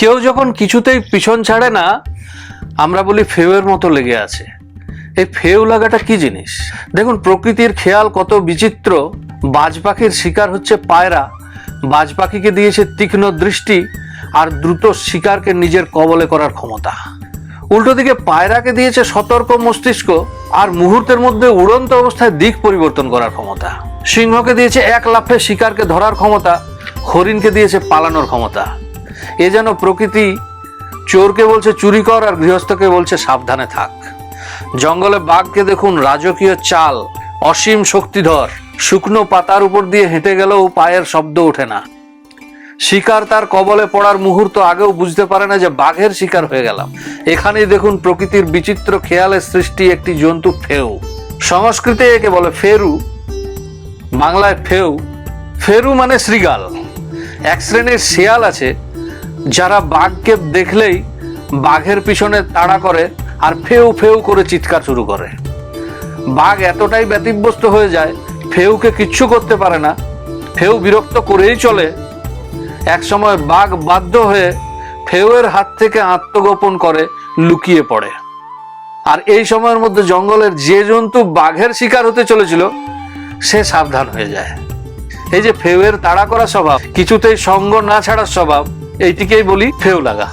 কেউ যখন কিছুতেই পিছন ছাড়ে না, আমরা বলি ফেউয়ের মতো লেগে আছে। এই ফেউ লাগাটা কি জিনিস? দেখুন, প্রকৃতির খেয়াল কত বিচিত্র। বাজ পাখির শিকার হচ্ছে পায়রা। বাজ পাখিকে দিয়েছে তীক্ষ্ণ দৃষ্টি আর দ্রুত শিকারকে নিজের কবলে করার ক্ষমতা। উল্টো দিকে পায়রাকে দিয়েছে সতর্ক মস্তিষ্ক আর মুহূর্তের মধ্যে উড়ন্ত অবস্থায় দিক পরিবর্তন করার ক্ষমতা। সিংহকে দিয়েছে এক লাফে শিকারকে ধরার ক্ষমতা, হরিণকে দিয়েছে পালানোর ক্ষমতা। এ যেন প্রকৃতি চোরকে বলছে চুরি কর আর গৃহস্থকে বলছে সাবধানে থাক। জঙ্গলে বাঘকে দেখুন রাজকীয় চাল, অসীম শক্তিধর, শুকনো পাতার উপর দিয়ে হেঁটে গেলেও পায়ের শব্দ ওঠে না। শিকার তার কবলে পড়ার মুহূর্ত আগেও বুঝতে পারে না যে বাঘের শিকার হয়ে গেলাম। এখানেই দেখুন প্রকৃতির বিচিত্র খেয়ালের সৃষ্টি একটি জন্তু ফেউ। সংস্কৃতে একে বলে ফেরু, বাংলায় ফেউ। ফেরু মানে শ্রীগাল এক শ্রেণির শিয়াল আছে যারা বাঘকে দেখলেই বাঘের পিছনে তাড়া করে আর ফেউ ফেউ করে চিৎকার শুরু করে। বাঘ এতটাই ব্যতিব্যস্ত হয়ে যায়, ফেউকে কিচ্ছু করতে পারে না। ফেউ বিরক্ত করেই চলে। একসময় বাঘ বাধ্য হয়ে ফেউয়ের হাত থেকে আত্মগোপন করে লুকিয়ে পড়ে। আর এই সময়ের মধ্যে জঙ্গলের যে জন্তু বাঘের শিকার হতে চলেছিল, সে সাবধান হয়ে যায়। এই যে ফেউয়ের তাড়া করা স্বভাব, কিছুতেই সঙ্গ না ছাড়ার স্বভাব এইটিকেই বলি ফেউ লাগা।